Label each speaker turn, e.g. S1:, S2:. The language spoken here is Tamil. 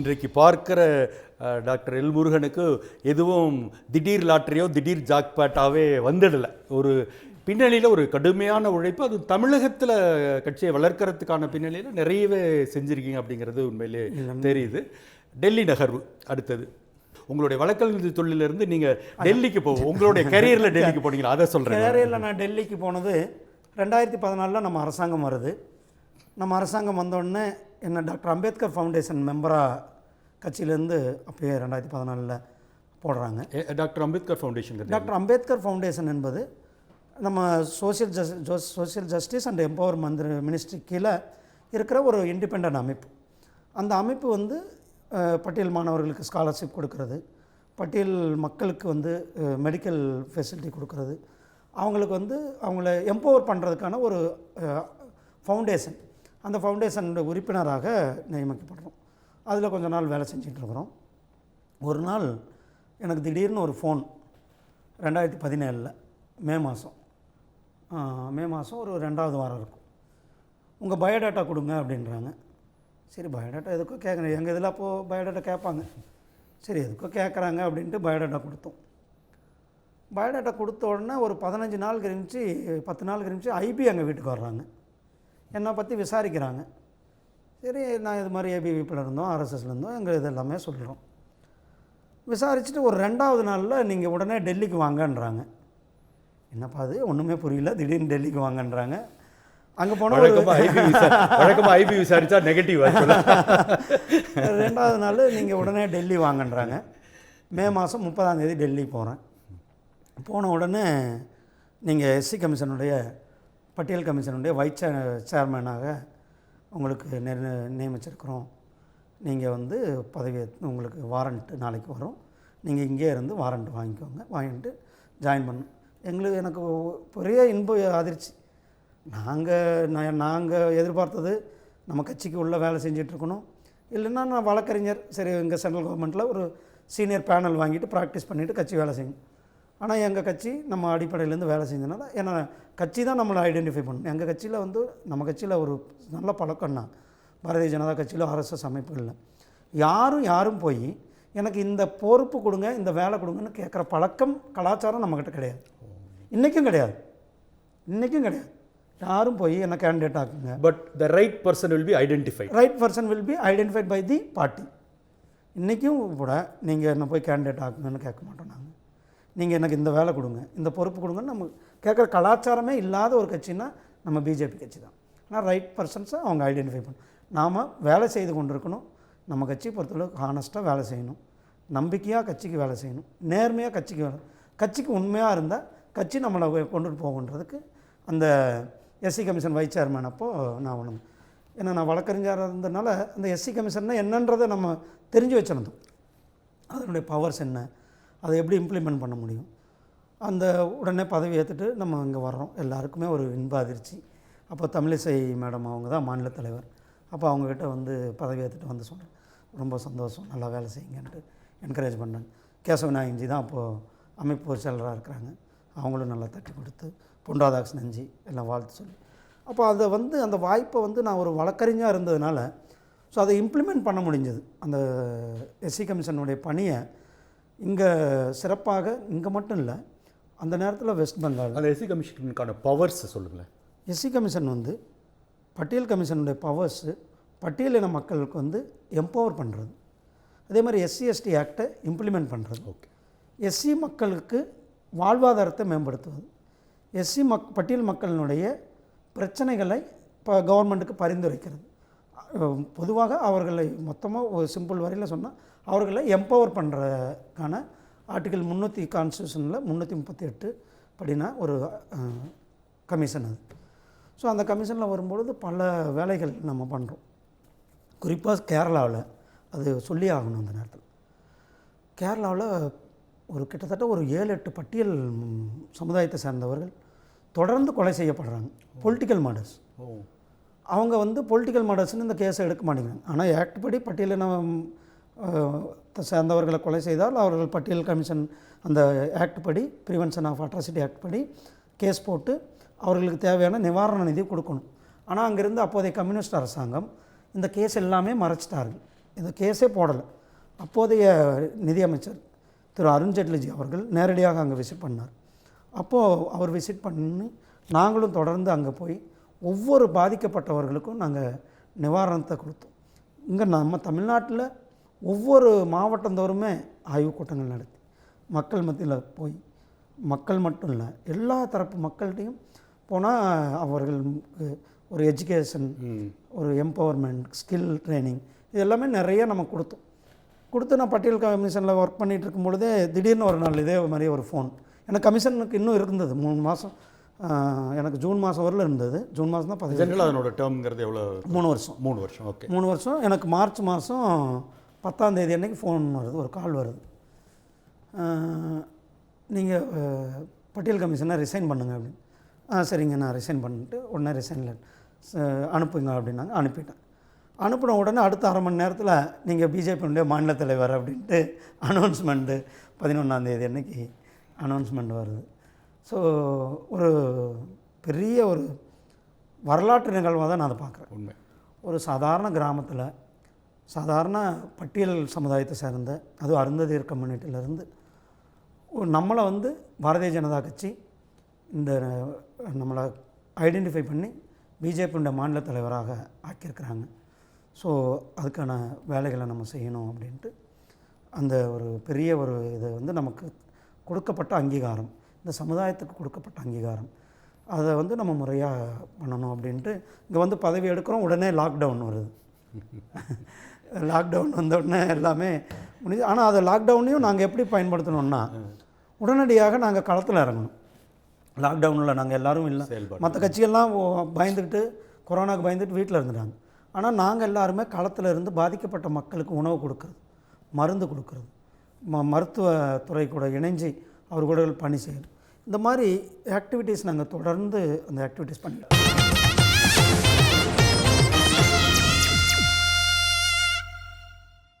S1: இன்றைக்கு பார்க்கிற டாக்டர் எல் முருகனுக்கு எதுவும் திடீர் லாட்டரியோ திடீர் ஜாக்பாட்டாவே வந்துடல. ஒரு பின்னணியில் ஒரு கடுமையான உழைப்பு. அது தமிழகத்தில் கட்சியை வளர்க்கறதுக்கான பின்னணியில் நிறையவே செஞ்சிருக்கீங்க அப்படிங்கிறது உண்மையிலே தெரியுது. டெல்லி நகர்வு அடுத்தது. உங்களுடைய வழக்கறிஞர் தொழிலிருந்து நீங்கள் டெல்லிக்கு போ உங்களுடைய கரியரில் டெல்லிக்கு போனீங்களா? அதை சொல்கிறேன்
S2: கேரையில் நான் டெல்லிக்கு போனது ரெண்டாயிரத்தி பதினாலில் நம்ம அரசாங்கம் வருது. நம்ம அரசாங்கம் வந்தோடனே என்ன டாக்டர் அம்பேத்கர் ஃபவுண்டேஷன் மெம்பராக கட்சியிலேருந்து அப்பயே ரெண்டாயிரத்தி பதினாலில் போடுறாங்க.
S1: Doctor Ambedkar foundation
S2: doctor Ambedkar foundation என்பது நம்ம social jus social justice and empowerment ministry கீழே இருக்கிற ஒரு இண்டிபெண்ட் அமைப்பு. அந்த அமைப்பு வந்து பட்டியல் மாணவர்களுக்கு ஸ்காலர்ஷிப் கொடுக்கறது. பட்டியல் மக்களுக்கு வந்து மெடிக்கல் ஃபெசிலிட்டி கொடுக்கறது. அவங்களுக்கு வந்து அவங்கள எம்பவர் பண்ணுறதுக்கான ஒரு ஃபவுண்டேஷன். அந்த ஃபவுண்டேஷனோட உறுப்பினராக நியமிக்கப்படுறோம் அதில் கொஞ்ச நாள் வேலை செஞ்சுட்டு இருக்கிறோம் ஒரு நாள் எனக்கு திடீர்னு ஒரு ஃபோன் ரெண்டாயிரத்தி பதினேழில் மே மாதம் மே மாதம் ஒரு ரெண்டாவது வாரம் இருக்கும். உங்கள் பயோடேட்டா கொடுங்க அப்படின்றாங்க. சரி பயோடேட்டா எதுக்கோ கேட்குறேன் எங்கள் இதில் அப்போது பயோடேட்டா கேட்பாங்க. சரி எதுக்கோ கேட்குறாங்க அப்படின்ட்டு பயோடேட்டா கொடுத்தோம். பயோடேட்டா கொடுத்த உடனே ஒரு பதினஞ்சு நாள் கழிஞ்சு பத்து நாள் கழிஞ்சு ஐபி எங்கள் வீட்டுக்கு வர்றாங்க. என்னை பற்றி விசாரிக்கிறாங்க. சரி நான் இது மாதிரி ஏபிவிப்பில் இருந்தோம் ஆர்எஸ்எஸ்ல இருந்தோம் எங்கள் இது எல்லாமே சொல்கிறோம். விசாரிச்சுட்டு ஒரு ரெண்டாவது நாளில் நீங்கள் உடனே டெல்லிக்கு வாங்கன்றாங்க. என்னப்பா அது? ஒன்றுமே புரியல. திடீர்னு டெல்லிக்கு வாங்கன்றாங்க. அங்கே போனால்
S1: வழக்கமா ஐபி விசாரிச்சா நெகட்டிவ்
S2: ரெண்டாவது நாள் நீங்கள் உடனே டெல்லி வாங்கன்றாங்க. மே மாதம் முப்பதாம் தேதி டெல்லி போகிறேன் போன உடனே நீங்கள் எஸ்சி கமிஷனுடைய பட்டியல் கமிஷனுடைய வைஸ் சேர்மேனாக உங்களுக்கு நிர் நியமிச்சிருக்கிறோம். நீங்கள் வந்து பதவி உங்களுக்கு வாரண்ட் நாளைக்கு வரும். நீங்கள் இங்கே இருந்து வாரண்ட் வாங்கிக்கோங்க. வாங்கிட்டு ஜாயின் பண்ணும் எங்களுக்கு எனக்கு பெரிய இன்ப அதிர்ச்சி. நாங்கள் நாங்கள் எதிர்பார்த்தது நம்ம கட்சிக்கு உள்ளே வேலை செஞ்சிட்ருக்கணும் இல்லைன்னா நான் வழக்கறிஞர் சரி எங்கள் சென்ட்ரல் கவர்மெண்ட்டில் ஒரு சீனியர் பேனல் வாங்கிட்டு ப்ராக்டிஸ் பண்ணிவிட்டு கட்சி வேலை செய்யணும். ஆனால் எங்கள் கட்சி நம்ம அடிப்படையிலேருந்து வேலை செஞ்சதுனால ஏன்னா கட்சி தான் நம்மளை ஐடென்டிஃபை பண்ணணும் எங்கள் கட்சியில் வந்து நம்ம கட்சியில் ஒரு நல்ல பழக்கம்னா பாரதிய ஜனதா கட்சியில் ஆர்எஸ்எஸ் அமைப்புகளில் யாரும் யாரும் போய் எனக்கு இந்த பொறுப்பு கொடுங்க இந்த வேலை கொடுங்கன்னு கேட்குற பழக்கம் கலாச்சாரம் நம்மக்கிட்ட கிடையாது. இன்றைக்கும் கிடையாது. இன்றைக்கும் கிடையாது. யாரும் போய் என்ன candidate ஆக்குங்க.
S1: But the right person will be identified
S2: right person will be identified by the party இன்றைக்கும் கூட நீங்கள் என்ன போய் கேண்டிடேட் ஆக்குங்கன்னு கேட்க மாட்டோம் நாங்கள் நீங்கள் எனக்கு இந்த வேலை கொடுங்க இந்த பொறுப்பு கொடுங்கன்னு நம்ம கேட்குற கலாச்சாரமே இல்லாத ஒரு கட்சின்னா நம்ம பிஜேபி கட்சி தான். ஆனால் ரைட் பர்சன்ஸை அவங்க ஐடென்டிஃபை பண்ணணும். நாம் வேலை செய்து கொண்டு இருக்கணும் நம்ம கட்சியை பொறுத்தளவுக்கு ஹானஸ்ட்டாக வேலை செய்யணும். நம்பிக்கையாக கட்சிக்கு வேலை செய்யணும். நேர்மையாக கட்சிக்கு வேலை கட்சிக்கு உண்மையாக இருந்தால் கட்சி நம்மளை கொண்டுட்டு போகன்றதுக்கு அந்த எஸ்சி கமிஷன் வைஸ் சேர்மேன் அப்போது நான் ஒன்று ஏன்னா நான் வழக்கறிஞராக இருந்ததுனால அந்த எஸ்சி கமிஷன்னா என்னன்றதை நம்ம தெரிஞ்சு வச்சிருந்தோம். அதனுடைய பவர்ஸ் என்ன? அதை எப்படி இம்ப்ளிமெண்ட் பண்ண முடியும்? அந்த உடனே பதவி ஏற்றுட்டு நம்ம இங்கே வர்றோம். எல்லாருக்குமே ஒரு இன்ப அதிர்ச்சி. அப்போ தமிழிசை மேடம் அவங்க தான் மாநில தலைவர். அப்போ அவங்கக்கிட்ட வந்து பதவி ஏற்றுட்டு வந்து சொல்கிறேன் ரொம்ப சந்தோஷம். நல்லா வேலை செய்யுங்கன்ட்டு என்கரேஜ் பண்ணேன். கேசவ தான் அப்போது அமைப்பு பொதுச் செயலராக இருக்கிறாங்க. அவங்களும் நல்லா தட்டி கொடுத்து பொன் ராதாகிருஷ்ணன்ஜி எல்லாம் வாழ்த்து சொல்லி. அப்போ அதை வந்து அந்த வாய்ப்பை வந்து நான் ஒரு வழக்கறிஞராக இருந்ததுனால ஸோ அதை இம்ப்ளிமெண்ட் பண்ண முடிஞ்சது. அந்த எஸ்சி கமிஷனுடைய பணியை இங்கே சிறப்பாக இங்கே மட்டும் இல்லை அந்த நேரத்தில் வெஸ்ட் பெங்கால்
S1: அந்த எஸ்சி கமிஷனுக்கான பவர்ஸ் சொல்லுங்களேன்.
S2: எஸ்சி கமிஷன் வந்து பட்டியல் கமிஷனுடைய பவர்ஸு பட்டியலின மக்களுக்கு வந்து எம்பவர் பண்ணுறது அதே மாதிரி எஸ்சி எஸ்டி ஆக்டை இம்ப்ளிமெண்ட் பண்ணுறது
S1: ஓகே. எஸ்சி
S2: மக்களுக்கு வாழ்வாதாரத்தை மேம்படுத்துவது. எஸ்சி மக் பட்டியல் மக்களினுடைய பிரச்சனைகளை இப்போ கவர்மெண்ட்டுக்கு பரிந்துரைக்கிறது. பொதுவாக அவர்களை மொத்தமாக ஒரு சிம்பிள் வரையில் சொன்னால் அவர்களை எம்பவர் பண்ணுறதுக்கான ஆர்டிகல் முந்நூற்றி கான்ஸ்டியூஷனில் முந்நூற்றி முப்பத்தி எட்டு படினா ஒரு கமிஷன் அது. ஸோ அந்த கமிஷனில் வரும்பொழுது பல வேலைகள் நம்ம பண்ணுறோம் குறிப்பாக கேரளாவில் அது சொல்லி ஆகணும் அந்த நேரத்தில். கேரளாவில் ஒரு கிட்டத்தட்ட ஒரு ஏழு எட்டு பட்டியல் சமுதாயத்தை சேர்ந்தவர்கள் தொடர்ந்து கொலை செய்யப்படுறாங்க. Political murders
S1: oh.
S2: அவங்க வந்து பொலிட்டிக்கல் மாடல்ஸ்னு இந்த கேஸை எடுக்க மாட்டேங்கிறாங்க. ஆனால் ஆக்ட் படி பட்டியலின சேர்ந்தவர்களை கொலை செய்தால் அவர்கள் பட்டியல் கமிஷன் அந்த ஆக்ட் படி ப்ரிவென்ஷன் ஆஃப் அட்ராசிட்டி ஆக்ட் படி கேஸ் போட்டு அவர்களுக்கு தேவையான நிவாரண நிதி கொடுக்கணும். ஆனால் அங்கேருந்து அப்போதைய கம்யூனிஸ்ட் அரசாங்கம் இந்த கேஸ் எல்லாமே மறைச்சிட்டார்கள். இந்த கேஸே போடலை. அப்போதைய நிதியமைச்சர் திரு அருண்ஜேட்லிஜி அவர்கள் நேரடியாக அங்கே விசிட் பண்ணார். அப்போது அவர் விசிட் பண்ணி நாங்களும் தொடர்ந்து அங்கே போய் ஒவ்வொரு பாதிக்கப்பட்டவர்களுக்கும் நாங்கள் நிவாரணத்தை கொடுத்தோம். இங்கே நம்ம தமிழ்நாட்டில் ஒவ்வொரு மாவட்டந்தோறுமே ஆய்வுக் கூட்டங்கள் நடத்தி மக்கள் மத்தியில் போய் மக்கள் மட்டும் இல்லை எல்லா தரப்பு மக்கள்கிட்டையும் போனால் அவர்களுக்கு ஒரு எஜுகேஷன் ஒரு எம்பவர்மெண்ட் ஸ்கில் ட்ரைனிங் இது எல்லாமே நிறைய நம்ம கொடுத்தோம். கொடுத்து நான் பட்டியல் கமிஷனில் ஒர்க் பண்ணிகிட்டு இருக்கும் பொழுதே திடீர்னு ஒரு நாள் இதே மாதிரி ஒரு ஃபோன் எனக்கு கமிஷனுக்கு இன்னும் இருந்தது மூணு மாதம் எனக்கு ஜூன் மாதம் வரல இருந்தது. ஜூன் மாதம் தான் பதினஞ்சு
S1: அதனோட டேர்ம்ங்கிறது எவ்வளோ
S2: மூணு வருஷம்.
S1: மூணு வருஷம். ஓகே.
S2: மூணு வருஷம். எனக்கு மார்ச் மாதம் பத்தாம் தேதி அன்னைக்கு ஃபோன் வருது. ஒரு கால் வருது. நீங்கள் பட்டியல் கமிஷனை ரிசைன் பண்ணுங்க அப்படின்னு. ஆ சரிங்க. நான் ரிசைன் பண்ணிட்டு உடனே ரிசைனில் அனுப்புங்க அப்படின்னாங்க. அனுப்பிட்டேன். அனுப்பின உடனே அடுத்த அரை மணி நேரத்தில் நீங்கள் பிஜேபியுடைய மாநில தலைவர் அப்படின்ட்டு அனௌன்ஸ்மெண்ட்டு பதினொன்றாந்தேதி அன்னைக்கு அனௌன்ஸ்மெண்ட் வருது. ஸோ ஒரு பெரிய ஒரு வரலாற்று நிகழ்வாக தான் நான் அதை பார்க்குறேன்.
S1: உண்மை.
S2: ஒரு சாதாரண கிராமத்தில் சாதாரண பட்டியல் சமுதாயத்தை சேர்ந்த அதுவும் அருந்ததியர் கம்யூனிட்டியிலேருந்து நம்மளை வந்து பாரதிய ஜனதா கட்சி இந்த நம்மளை ஐடென்டிஃபை பண்ணி பிஜேபியோட மாநில தலைவராக ஆக்கியிருக்கிறாங்க. ஸோ அதுக்கான வேலைகளை நம்ம செய்யணும் அப்படின்ட்டு அந்த ஒரு பெரிய ஒரு இது வந்து நமக்கு கொடுக்கப்பட்ட அங்கீகாரம். இந்த சமுதாயத்துக்கு கொடுக்கப்பட்ட அங்கீகாரம். அதை வந்து நம்ம முறையாக பண்ணணும் அப்படின்ட்டு இங்கே வந்து பதவி எடுக்கிறோம் உடனே லாக்டவுன் வருது. லாக்டவுன் வந்த உடனே எல்லாமே முடிஞ்சு ஆனால் அதை லாக்டவுனையும் நாங்கள் எப்படி பயன்படுத்தணும்னா உடனடியாக நாங்கள் களத்தில் இறங்கணும். லாக்டவுனில் நாங்கள் எல்லாரும் இல்லை. மற்ற கட்சிகள்லாம் ஓ- பயந்துக்கிட்டு கொரோனாக்கு பயந்துட்டு வீட்டில் இருந்துட்டாங்க. ஆனால் நாங்கள் எல்லாருமே களத்தில் இருந்து பாதிக்கப்பட்ட மக்களுக்கு உணவு கொடுக்கறது மருந்து கொடுக்கறது. ம மருத்துவத்துறை கூட இணைஞ்சு அவர் கூட பணி செய்யணும். இந்த மாதிரி ஆக்டிவிட்டீஸ் நாங்கள் தொடர்ந்து அந்த ஆக்டிவிட்டீஸ் பண்ணிட்டோம்.